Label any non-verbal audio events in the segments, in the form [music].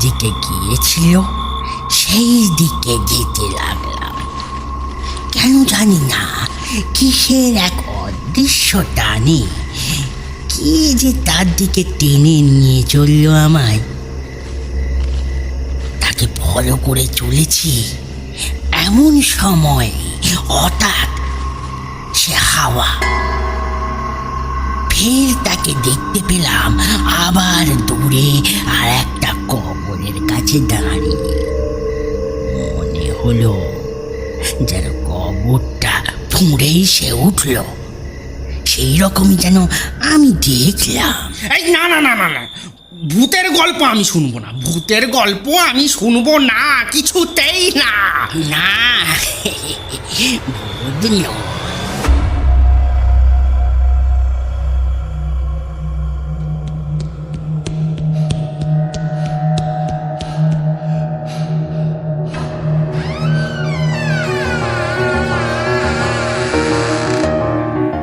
যেদিকে গিয়েছিল, সেই দিকে যেতে লাগলাম। কেন জানি না, কিসের এক অদৃশ্য টানে, কি যে তার দিকে টেনে নিয়ে চলল আমায়। তাকে ফলো করে চলেছি, এমন সময় হঠাৎ সে হাওয়া, ফের তাকে দেখতে পেলাম আবার দূরে আর একটা কবরের কাছে দাঁড়িয়ে মনে হলো যেন কবরটা ফুঁড়েই সে উঠল। সেই রকমই যেন আমি দেখলাম। এই না না না না না। ভূতের গল্প আমি শুনব না। ভূতের গল্প আমি শুনব না কিছুতেই না। না। [laughs] ভূত নয়।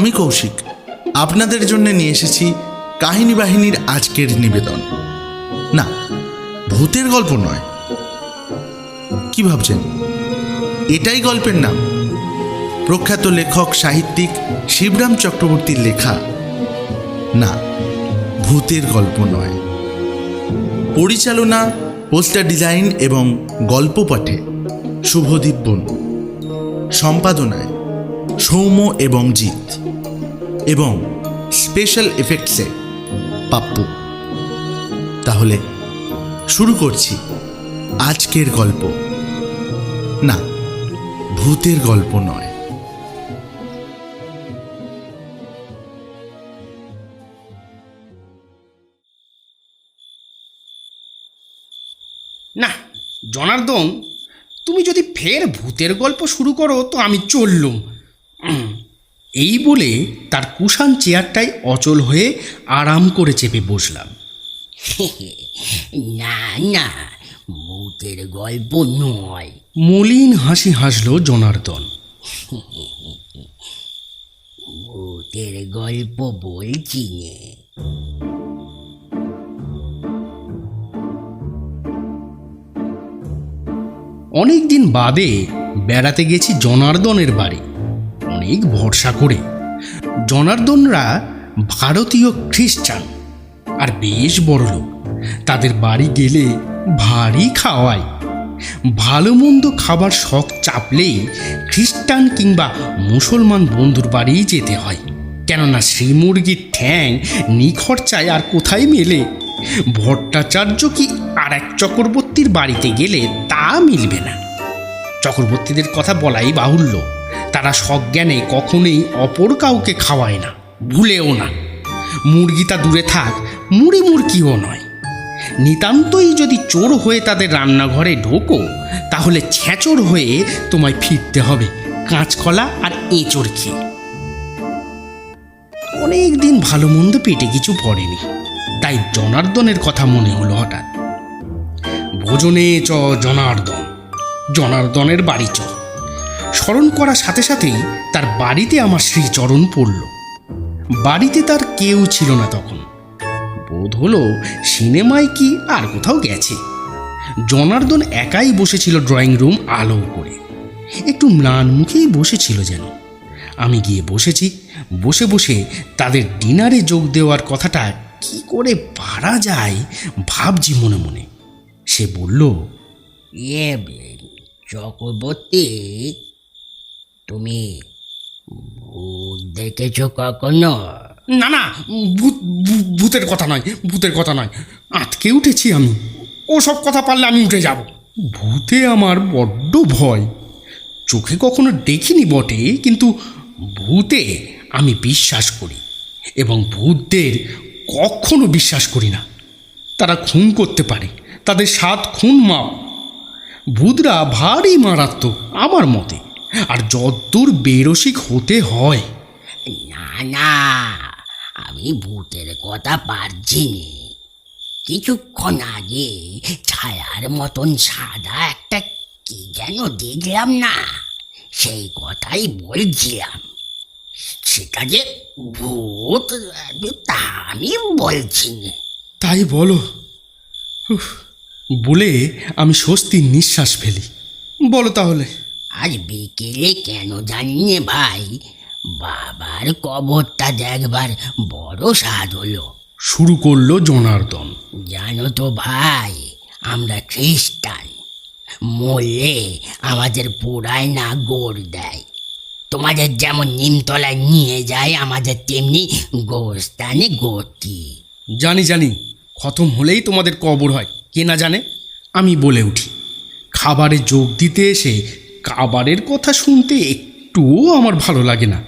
আমি কৌশিক, আপনাদের জন্য নিয়ে এসেছি কাহিনী বাহিনীর আজকের নিবেদন। না, ভূতের গল্প নয়। কি ভাবছেন? এটাই গল্পের নাম। প্রখ্যাত লেখক, সাহিত্যিক শিবরাম চক্রবর্তীর লেখা। না, ভূতের গল্প নয়। পরিচালনা, পোস্টার ডিজাইন এবং গল্প পাঠে শুভদীপ বনু। সম্পাদনায় সৌম্য এবং জিৎ এবং স্পেশাল এফেক্টসে পাপ্পু। তাহলে শুরু করছি আজকের গল্প। না, ভূতের গল্প নয়। না, জনার্দন, তুমি যদি ফের ভূতের গল্প শুরু করো তো আমি চললুম। এই বলে তার কুশান চেয়ারটায় অচল হয়ে আরাম করে চেপে বসলাম। [laughs] না না ভূতের গল্প নয়। মলিন হাসি হাসলো জনার্দন। [laughs] ভূতের গল্প বলছি নে। অনেক দিন বাদে বেড়াতে গেছি জনার্দনের বাড়ি। অনেক ভরসা করে। জনার্দনরা ভারতীয় খ্রিস্টান, আর বেশ বড় লোক তাদের বাড়ি গেলে ভারী খাওয়ায়। ভালো মন্দ খাবার শখ চাপলেই খ্রিস্টান কিংবা মুসলমান বন্ধুর বাড়িই যেতে হয়। কেননা সেই মুরগির ঠ্যাং নিখরচায় আর কোথায় মেলে? ভট্টাচার্য কি আর এক চক্রবর্তীর বাড়িতে গেলে তা মিলবে না? চক্রবর্তীদের কথা বলাই বাহুল্য। তারা সজ্ঞানে কখনোই অপর কাউকে খাওয়ায় না, ভুলেও না। মুরগিটা দূরে থাক, মুড়ি মুরগিও নয়। নিতান্তই যদি চোর হয়ে তাদের রান্নাঘরে ঢোকো, তাহলে ছ্যাঁচোর হয়ে তোমায় ফিরতে হবে, কাঁচকলা আর এঁচড় খেয়ে। অনেক দিন ভালো মন্দ পেটে কিছু পড়েনি, তাই জনার্দনের কথা মনে হলো হঠাৎ। ভোজনে চ জনার্দন, জনার্দনের বাড়ি চ। স্মরণ করার সাথে সাথেই তার বাড়িতে আমার শ্রীচরণ পড়ল। বাড়িতে তার কেউ ছিল না তখন। বোধ হলো সিনেমায় কি আর কোথাও গেছে। জনার্দন একাই বসেছিল ড্রয়িং রুম আলো করে। একটু ম্লান মুখেই বসেছিল যেন। আমি গিয়ে বসেছি, বসে বসে তাদের ডিনারে যোগ দেওয়ার কথাটা কি করে পারা যায় ভাবছি মনে মনে। সে বলল ইয়ে চক্রবর্তী তুমি ভূত দেখেছ কখনো? না না ভূত ভূ- ভূতের কথা নয় ভূতের কথা নয়। আটকে উঠেছি আমি। ওসব কথা পারলে আমি উঠে যাব। ভূতে আমার বড্ড ভয়। চোখে কখনো দেখিনি বটে কিন্তু ভূতে আমি বিশ্বাস করি এবং ভূতদের কখনো বিশ্বাস করি না। তারা খুন করতে পারে তাদের সাত খুন মাপ। ভূতরা ভারী মারাত্মক আমার মতে। আর যদ্দূর বেরসিক হতে হয়। না না আমি ভূতের কথা পারছি নে। কিছুক্ষণ আগে ছায়ার মতন সাদা একটা কি যেন দেখলাম না সেই কথাই বলছিলাম। সেটা যে ভূত তা আমি বলছি নে। তাই বলো। বলে আমি স্বস্তির নিঃশ্বাস ফেলি। বলো তাহলে। আজ বিকেলে কেন জানি নে ভাই? বাবার কবরটা দেখবার বড় স্বাদ হলো। শুরু করল জনার্দন। জানো তো ভাই আমরা খ্রিস্টান। মরলে আমাদের পোড়ায় না গোড় দেয়। তোমাদের যেমন নিমতলায় নিয়ে যায় আমাদের তেমনি গোস্তানে গতি। জানি জানি খতম হলেই তোমাদের কবর হয় কে না জানে? আমি বলে উঠি খাবারে যোগ দিতে এসে খাবারের কথা শুনতে একটুও আমার ভালো লাগে না।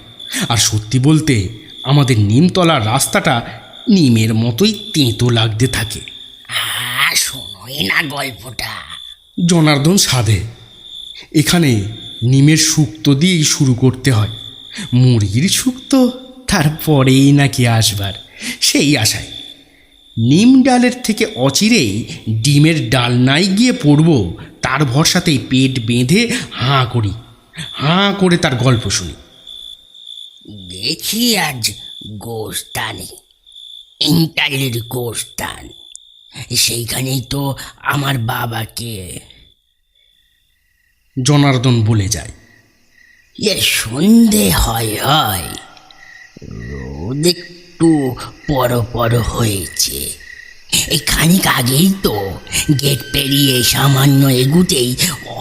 আর সত্যি বলতে আমাদের নিমতলার রাস্তাটা নিমের মতোই তেঁতো লাগতে থাকে। শোনোই না গল্পটা। জনার্দন সাধে। এখানে নিমের শুক্তো দিয়েই শুরু করতে হয়। মুরগির শুক্তো তারপরেই নাকি আসবার। সেই আশায় নিম ডালের থেকে অচিরেই ডিমের ডাল ডালনায় গিয়ে পড়ব তার ভরসাতেই পেট বেঁধে হাঁ করি হাঁ করে তার গল্প শুনি। দেখি আজ গোস্তানে ইন্টারের গোস্তান সেইখানেই তো আমার বাবাকে। জনার্দন বলে যায়। এ সন্ধে হয় হয় রোদ একটু পর পর হয়েছে। এই খানিক আগেই তো গেট পেরিয়ে সামান্য এগুতেই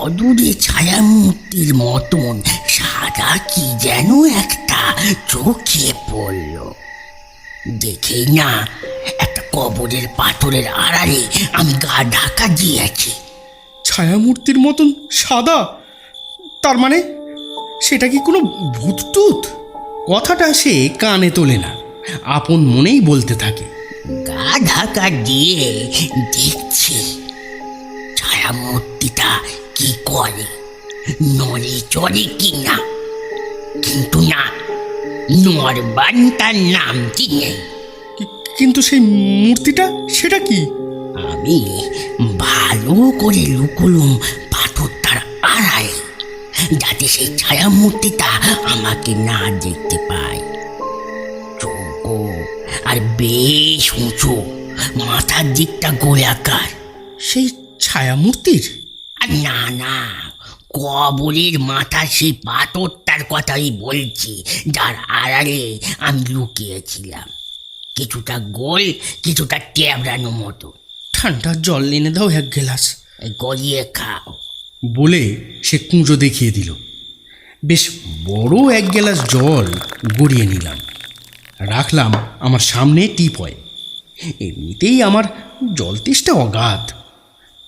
অদূরে ছায়ামূর্তির মতন সাদা কি যেন একটা চোখে পড়ল। দেখেই না, একটা কবরের পাথরের আড়ালে আমি গা ঢাকা দিয়েছি ছায়ামূর্তির মতন সাদা? তার মানে সেটা কি কোনো ভূতটুত? কথাটা সে কানে তোলে না। আপন মনেই বলতে থাকে। গা ঢাকা দিয়ে দেখছি ছায়ামূর্তিটা কি করে নড়ে চড়ে কি না? কিন্তু না নরবান তার নাম কি নেই? কিন্তু সেই মূর্তিটা সেটা কি? আমি ভালো করে লুকুলুম পাথরটার আড়ায় যাতে সেই ছায়ামূর্তিটা আমাকে না দেখতে চোখও আর বেশ উঁচু মাথার দিকটা গোলাকার। সেই ছায়ামূর্তির? আর না না কবরের মাথার সেই পাথরটার কথাই বলছি যার আড়ালে আমি লুকিয়েছিলাম। কিছুটা গোল কিছুটা ট্যাবড়ানো মতো। ঠান্ডা জল এনে দাও এক গ্লাস। গলিয়ে খাও। বলে সে কুঁজো দেখিয়ে দিল। বেশ বড় এক গ্লাস জল গড়িয়ে নিলাম। রাখলাম, আমার সামনে টিপয় এমনিতেই আমার জল তেষ্টা অগাধ।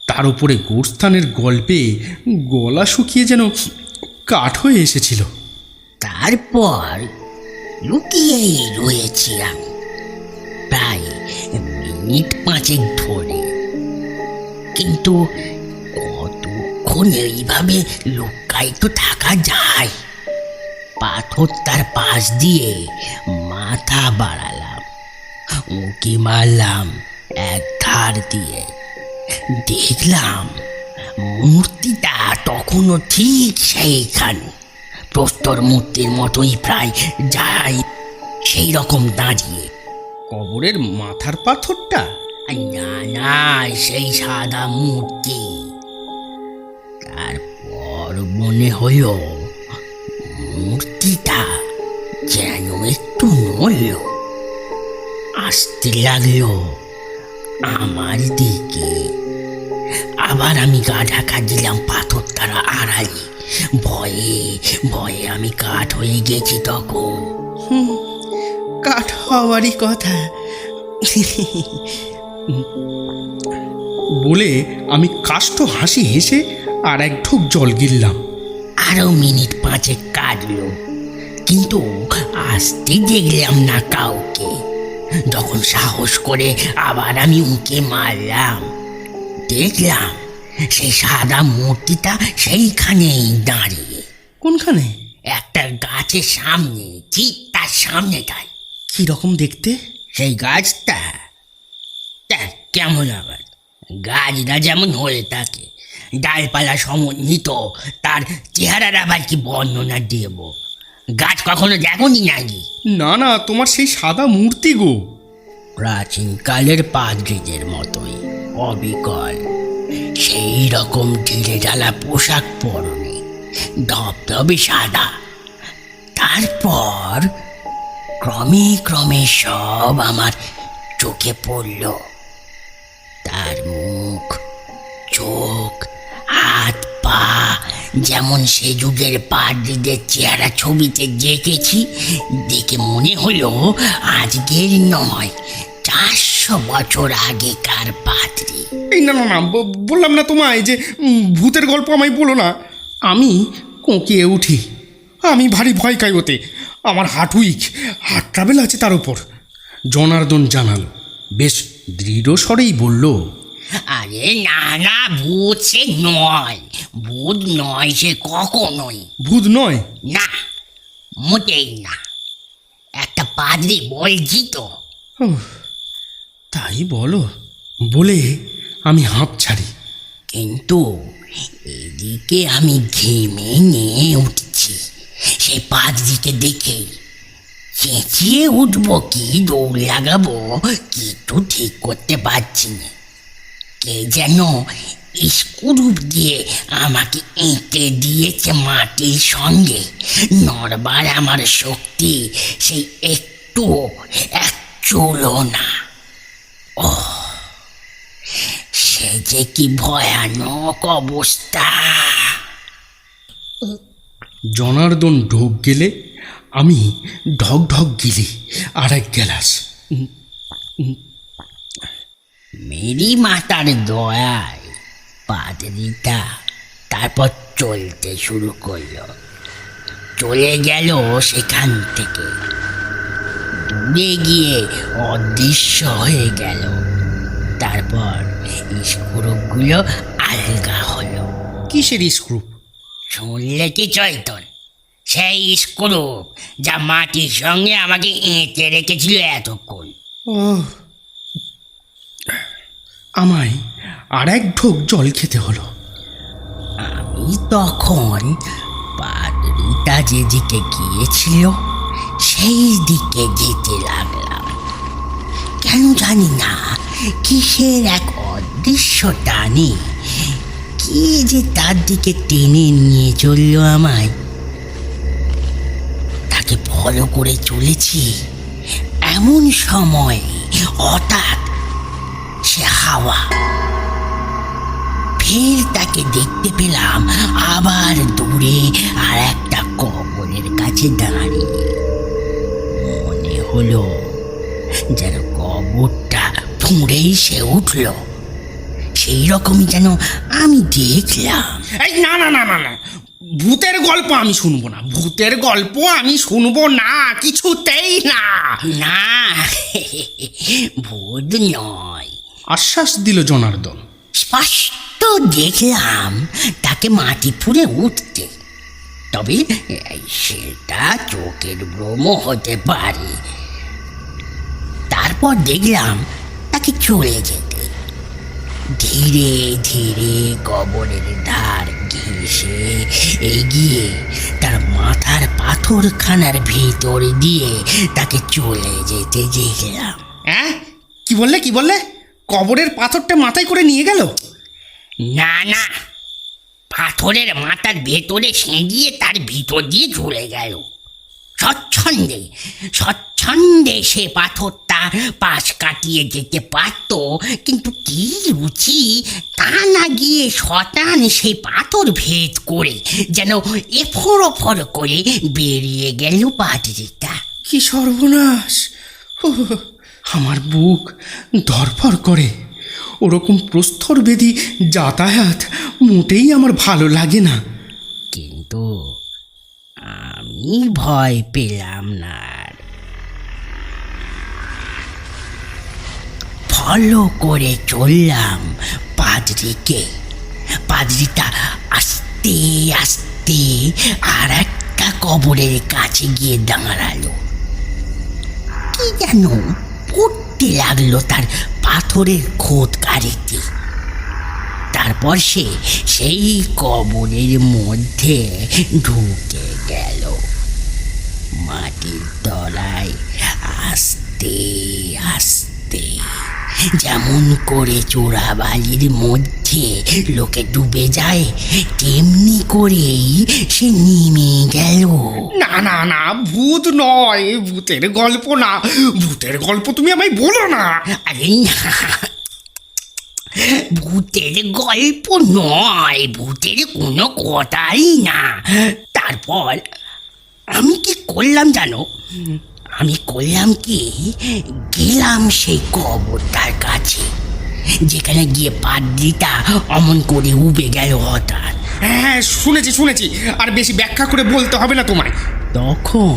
তার উপরে গোরস্থানের গল্পে গলা শুকিয়ে যেন কাঠ হয়ে এসেছিল। তারপর লুকিয়েই রয়েছিলাম প্রায় মিনিট পাঁচেক ধরে। কিন্তু কতক্ষণ এইভাবে লুকায়িত থাকা যায়? পাথর তার পাশ দিয়ে মাথা বাড়ালাম, উঁকি মারলাম, এক ধার দিয়ে। দেখলাম মূর্তিটা তখনও ঠিক সেইখানে। প্রস্তর মূর্তির মতোই প্রায় যাই সেই রকম দাঁড়িয়ে। কবরের মাথার পাথরটা? না না, সেই সাদা মূর্তি। তারপর মনে হলো, মূর্তিটা যেন একটু নড়ল আসতে লাগল আমার দিকে। আবার আমি গা ঢাকা দিলাম পাথর তারা আড়ালে। ভয়ে ভয়ে আমি কাঠ হয়ে গেছি তখন। কাঠ হওয়ারই কথা। বলে আমি কাষ্ঠ হাসি হেসে আর এক ঢোক জল গিললাম। আরও মিনিট পাঁচে কাটলো কিন্তু আসতে দেখলাম না কাউকে। যখন সাহস করে আবার আমি উঁকে মারলাম। দেখলাম সেই সাদা মূর্তিটা সেইখানেই দাঁড়িয়ে। কোনখানে? একটা গাছের সামনে ঠিক তার সামনেটায় কি রকম দেখতে? সেই গাছটা কেমন আবার? গাছটা যেমন হয়ে থাকে ডালপালা সমন্বিত তার চেহারার আবার কি বর্ণনা দেব? গাছ কখনো দেখনি নাকি? না না তোমার সেই সাদা মূর্তি গো। প্রাচীনকালের পাদ্রীদের মতোই অবিকল। সেই রকম ঢিলে ঢালা পোশাক পরনে ধবধবে সাদা। তারপর ক্রমে ক্রমে সব আমার চোখে পড়ল। যেমন সে যুগের পাদ্রীদের চেহারা ছবিতে দেখেছি, দেখে মনে হলো আজকের নয়, চারশো বছর আগেকার পাদ্রী না না না বললাম না তোমায় যে ভূতের গল্প আমায় বলো না। আমি কোঁকিয়ে উঠি, আমি ভারী ভয় খাই ওতে। আমার হার্ট উইক, হার্ট ট্রাভেল আছে তার উপর। জনার্দন জানালো, বেশ দৃঢ় স্বরেই বলল আরে না না ভূত সে নয়। ভূত নয় সে কখনোই। ভূত নয়? না মোটেই না। একটা পাদ্রী বলছি তো। উহ, তাই বলো বলে আমি হাঁপ ছাড়ি। কিন্তু এদিকে আমি ঘেমে নিয়ে উঠছি। সেই পাদ্রিকে দেখে চেঁচিয়ে উঠবো কি দৌড় লাগাবো কিছু ঠিক করতে পারছি না। কে যেন স্ক্রুপ দিয়ে আমাকে এঁটে দিয়েছে মাটির সঙ্গে। নড়বার আমার শক্তি সেই একটু এক চুলো না। ও সে যে কি ভয়ানক অবস্থা। জনার্দন ঢোক গেলে আমি ঢক ঢক গিলি আর এক গ্যালাস। মেরি মাতার দয়ায় পাদরিটা তারপর চলতে শুরু করল। চলে গেল সেখান থেকে। দূরে গিয়ে অদৃশ্য হয়ে গেল। তারপর স্ক্রুপগুলো আলগা হলো। কিসের স্ক্রুপ? শুনলে কি চৈতন? সেই স্ক্রুপ যা মাটির সঙ্গে আমাকে এঁটে রেখেছিল এতক্ষণ। আমায় আর এক ঢোক জল খেতে হলো। আমি তখন পাদরিটা যেদিকে গিয়েছিল, সেই দিকে যেতে লাগলাম। কেন জানি না, কিসের এক অদৃশ্য টানে, কে যে তার দিকে টেনে নিয়ে চলল আমায়। তাকে ফলো করে চলেছি এমন সময় হঠাৎ সে হাওয়া। ফের তাকে দেখতে পেলাম আবার দূরে আর একটা কবরের কাছে দাঁড়িয়ে। মনে হলো যেন কবরটা ফুঁড়েই সে উঠল। সেই রকমই যেন আমি দেখলাম। এই না না না না না। ভূতের গল্প আমি শুনব না। ভূতের গল্প আমি শুনব না কিছুতেই না। না। [laughs] ভূত নয়। আশ্বাস দিল জনার্দন। স্পষ্ট দেখলাম তাকে মাটি ফুঁড়ে উঠতে। তবে সেটা চোখের ভ্রম হতে পারে। তারপর দেখলাম তাকে চলে যেতে। ধীরে ধীরে কবরের ধার ঘেঁষে এগিয়ে তার মাথার পাথরখানার ভিতর দিয়ে তাকে চলে যেতে দেখলাম। হ্যাঁ কি বললে? কি বললে? কবরের পাথরটা মাথায় করে নিয়ে গেল? না না। পাথরের মাথার ভেতরে সেঁজিয়ে তার ভিতর দিয়ে ঝুলে গেল। স্বচ্ছন্দে স্বচ্ছন্দে সে পাথরটা পাশ কাটিয়ে যেতে পারত কিন্তু কি রুচি তা না গিয়ে শতান সেই পাথর ভেদ করে যেন এফর ওফর করে বেরিয়ে গেল পাদ্রিটা। কি সর্বনাশ! আমার বুক ধরফর করে। ওরকম প্রস্তরবেদী যাতায়াত মোটেই আমার ভালো লাগে না। কিন্তু আমি ভয় পেলাম না। ফলো করে চললাম পাদরিকে। পাদ্রিটা আস্তে আস্তে আর একটা কবরের কাছে গিয়ে দাঁড়াল। কি যেন পড়তে লাগল তার পাথরের খোদ কারিতে তারপর সে সেই কবরের মধ্যে ঢুকে গেল। মাটির তলায় আস্তে আস্তে। যেমন করে চোরাবালির মধ্যে লোকে ডুবে যায় তেমনি করেই সে নেমে গেল। না না না ভূত নয় ভূতের গল্প না। ভূতের গল্প তুমি আমায় বলো না। আরে ভূতের গল্প নয় ভূতের কোনো কথাই না। তারপর আমি কি করলাম জানো? আমি করলাম কি? গেলাম সেই কবরটার কাছে যেখানে গিয়ে পাদ্রিটা অমন করে উবে গেল হঠাৎ। হ্যাঁ শুনেছি শুনেছি। আর বেশি ব্যাখ্যা করে বলতে হবে না তোমায়। তখন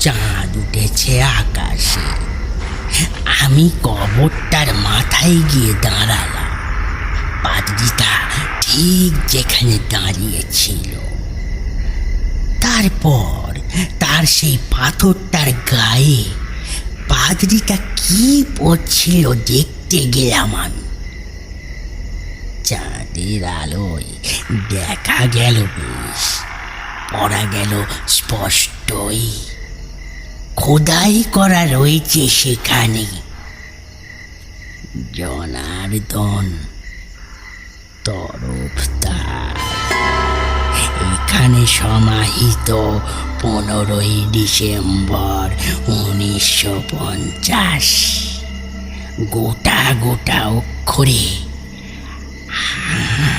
চাঁদ উঠেছে আকাশে। আমি কবরটার মাথায় গিয়ে দাঁড়ালাম। পাদ্রিটা ঠিক যেখানে দাঁড়িয়েছিল তারপর তার সেই পাথরটার গায়ে। পাদ্রিটা কি পড়ছিল দেখতে গেলাম আমি। চাঁদের আলোয় দেখা গেল বেশ, পড়া গেল স্পষ্টই। খোদাই করা রয়েছে সেখানে। জনার্দন, তরফদার। এখানে সমাহিত পনেরোই ডিসেম্বর উনিশশো পঞ্চাশ। গোটা গোটা অক্ষরে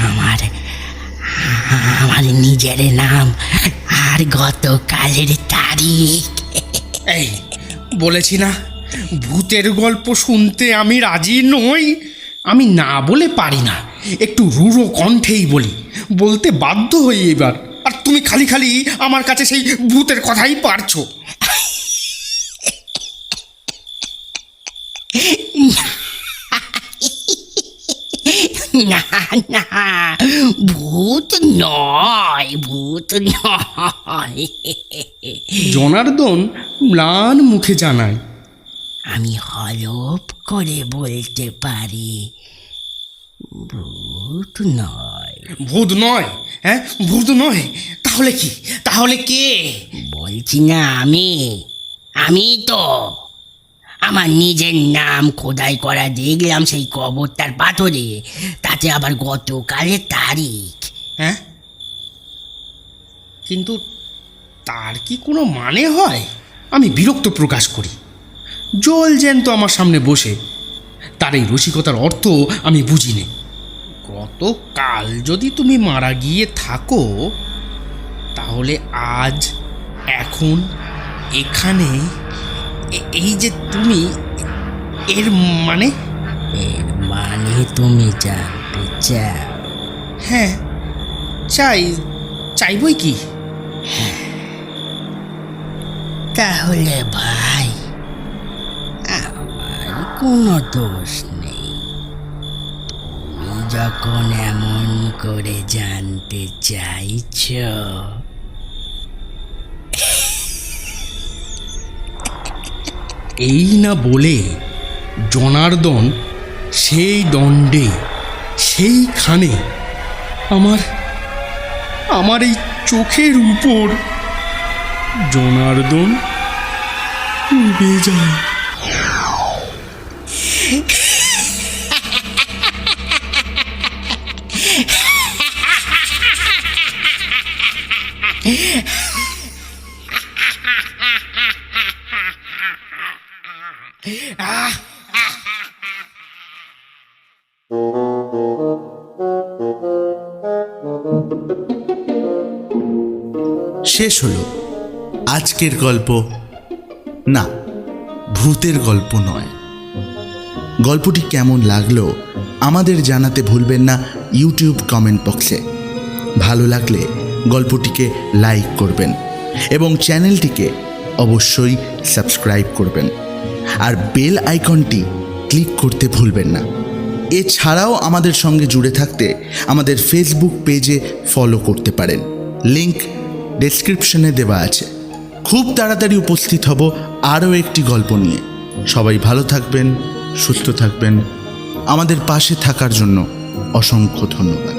আমার আমার নিজের নাম আর গতকালের তারিখ। বলেছি না, ভূতের গল্প শুনতে আমি রাজি নই। আমি না বলে পারি না, একটু রুড়ো কণ্ঠেই বলি, বলতে বাধ্য হই এবার। তুমি খালি খালি আমার কাছে সেই ভূতের কথাই পারছ। না না ভূত নয় ভূত নয়। জনার্দন ম্লান মুখে জানায় আমি হলপ করে বলতে পারি ভূত নয়। ভূত নয় হ্যাঁ? ভূত নয়। তাহলে কি? তাহলে কে? বলছি না আমি। আমি তো আমার নিজের নাম খোদাই করা দেখলাম সেই কবরটার পাথরে। তাতে আবার গতকালের তারিখ। হ্যাঁ? কিন্তু তার কি কোনো মানে হয়? আমি বিরক্ত প্রকাশ করি। জল জ্যান্ত আমার সামনে বসে। তার এই রসিকতার অর্থ আমি বুঝিনি। গতকাল যদি তুমি মারা গিয়ে থাকো তাহলে আজ এখন এখানে এই যে তুমি এর মানে? এর মানে তুমি জানতে চাও। হ্যাঁ চাই চাইবই কি? হ্যাঁ। তাহলে ভাই আমার কোনো দোষ যখন এমন করে জানতে চাইছ? এই না বলে জনার্দন সেই দণ্ডে সেইখানে আমার আমার এই চোখের উপর জনার্দন উবে যায়। [laughs] শেষ হলো। আজকের গল্প না, ভূতের গল্প নয়। গল্পটি কেমন লাগল আমাদের জানাতে ভুলবেন না ইউটিউব কমেন্ট বক্সে। ভালো লাগলে গল্পটিকে লাইক করবেন এবং চ্যানেলটিকে অবশ্যই সাবস্ক্রাইব করবেন। আর বেল আইকনটি ক্লিক করতে ভুলবেন না। এছাড়াও আমাদের সঙ্গে জুড়ে থাকতে আমাদের ফেসবুক পেজে ফলো করতে পারেন। লিংক ডেসক্রিপশনে দেওয়া আছে। খুব তাড়াতাড়ি উপস্থিত হব আরও একটি গল্প নিয়ে। সবাই ভালো থাকবেন, সুস্থ থাকবেন। আমাদের পাশে থাকার জন্য অসংখ্য ধন্যবাদ।